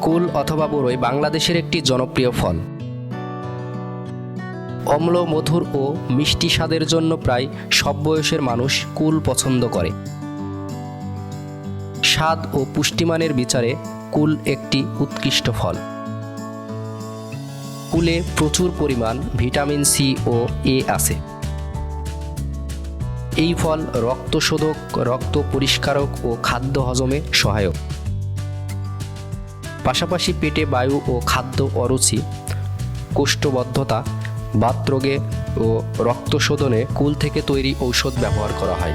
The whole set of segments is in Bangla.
কুল অথবা বড়ই বাংলাদেশের একটি জনপ্রিয় ফল। অম্ল, মধুর ও মিষ্টি স্বাদের জন্য প্রায় সব বয়সের মানুষ কুল পছন্দ করে। স্বাদ ও পুষ্টিমানের বিচারে কুল একটি উৎকৃষ্ট ফল। কুলে প্রচুর পরিমাণ ভিটামিন সি ও এ আছে। এই ফল রক্তশোধক, রক্ত পরিষ্কারক ও খাদ্য হজমে সহায়ক। পাশাপাশি পেটে বায়ু ও খাদ্য অরুচি, কোষ্ঠবদ্ধতা, বাতরোগে ও রক্ত শোধনে কুল থেকে তৈরি ঔষধ ব্যবহার করা হয়।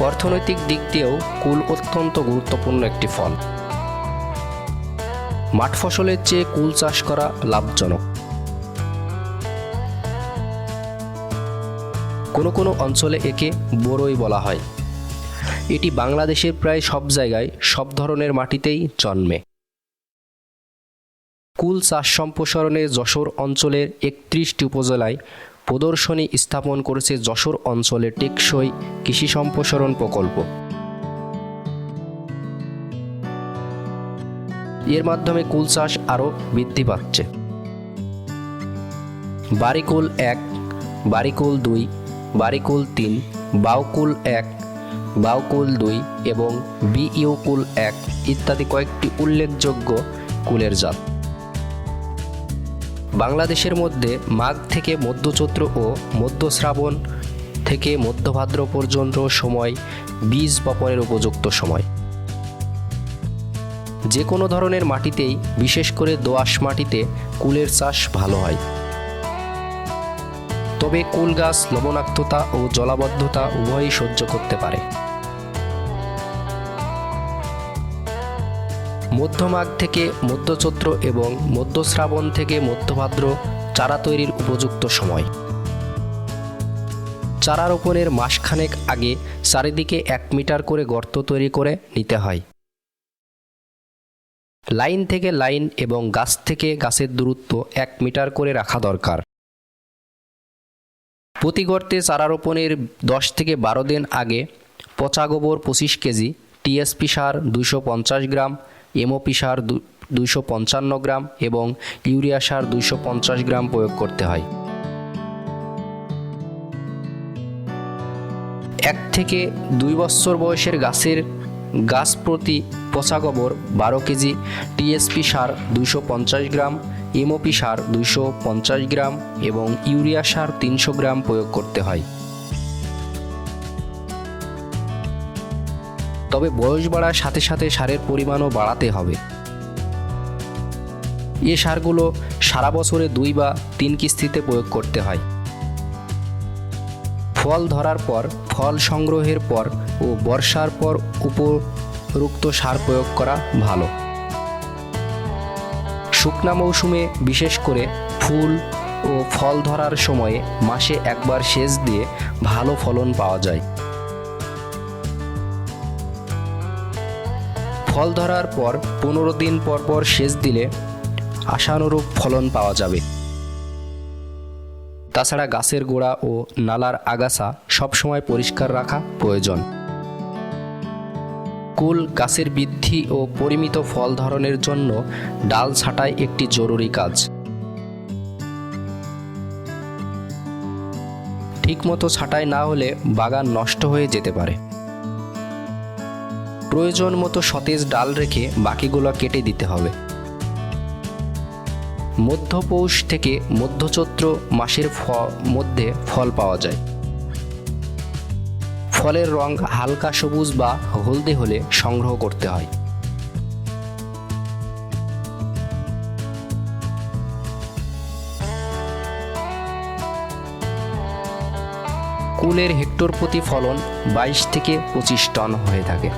অর্থনৈতিক দিক দিয়েও কুল অত্যন্ত গুরুত্বপূর্ণ একটি ফল। মাঠ ফসলের চেয়ে কুল চাষ করা লাভজনক। কোনো কোনো অঞ্চলে একে বড়ই বলা হয়। এটি বাংলাদেশের প্রায় সব জায়গায় সব ধরনের মাটিতেই জন্মে। কুল চাষ সম্প্রসারণে যশোর অঞ্চলের একত্রিশটি উপজেলায় প্রদর্শনী স্থাপন করেছে যশোর অঞ্চলে টেকসই কৃষি সম্প্রসারণ প্রকল্প। এর মাধ্যমে কুল চাষ আরও বৃদ্ধি পাচ্ছে। বারিকুল এক, বারিকুল দুই, বারিকুল তিন, বাউকুল এক বাউকুল দুই এবং বিইউকুল এক ইত্যাদি কয়েকটি উল্লেখযোগ্য কুলের জাত। বাংলাদেশের মধ্যে মাঘ থেকে মধ্যচৈত্র ও মধ্যশ্রাবণ থেকে মধ্যভাদ্র পর্যন্ত সময় বীজ বপনের উপযুক্ত সময়। যে কোনো ধরনের মাটিতেই বিশেষ করে দোআঁশ মাটিতে কুলের চাষ ভালো হয়। তবে কুল গাছ লবণাক্ততা ও জলাবদ্ধতা উভয়ই সহ্য করতে পারে। মধ্যমাঘ থেকে মধ্যচৈত্র এবং মধ্যশ্রাবণ থেকে মধ্যভাদ্র চারা তৈরির উপযুক্ত সময়। চারা রোপণের মাসখানেক আগে চারিদিকে এক মিটার করে গর্ত তৈরি করে নিতে হয়। লাইন থেকে লাইন এবং গাছ থেকে গাছের দূরত্ব এক মিটার করে রাখা দরকার। প্রতি গর্তে চারা রোপণের দশ থেকে বারো দিন আগে পচা গোবর পঁচিশ কেজি, টিএসপি সার দুইশো পঞ্চাশ গ্রাম, এমওপি সার দুইশো পঞ্চান্ন গ্রাম এবং ইউরিয়া সার দুইশো পঞ্চাশ গ্রাম প্রয়োগ করতে হয়। এক থেকে দুই বছর বয়সের গাছের গাছ প্রতি পচা গোবর বারো কেজি, টিএসপি সার দুইশো পঞ্চাশ গ্রাম এমওপি সার পঞ্চাশ গ্রাম এবং ইউরিয়া সার তিনশো গ্রাম প্রয়োগ করতে হয়। তবে বয়স বাড়ার সাথে সাথে সারের পরিমাণও বাড়াতে হবে। এ সারগুলো সারা বছরে দুই বা তিন কিস্তিতে প্রয়োগ করতে হয়। ফল ধরার পর, ফল সংগ্রহের পর ও বর্ষার পর উপরুক্ত সার প্রয়োগ করা ভালো। শুকনা মৌসুমে, বিশেষ করে ফুল ও ফল ধরার সময়ে মাসে একবার সেচ দিয়ে ভালো ফলন পাওয়া যায়। ফল ধরার পর পনেরো দিন পর পর সেচ দিলে আশানুরূপ ফলন পাওয়া যাবে। তাছাড়া গাছের গোড়া ও নালার আগাছা সবসময় পরিষ্কার রাখা প্রয়োজন। কুল, গাছের বৃদ্ধি ও পরিমিত ফল ধরনের জন্য ডাল ছাঁটাই একটি জরুরি কাজ। ঠিকমতো ছাঁটাই না হলে বাগান নষ্ট হয়ে যেতে পারে। প্রয়োজন মতো সতেজ ডাল রেখে বাকিগুলো কেটে দিতে হবে। মধ্যপৌষ থেকে মধ্যচৈত্র মাসের মধ্যে ফল পাওয়া যায়। ফলের রং হালকা সবুজ বা হলদে হলে সংগ্রহ করতে হয়। কুলের হেক্টর প্রতি ফলন বাইশ থেকে পঁচিশ টন হয়ে থাকে।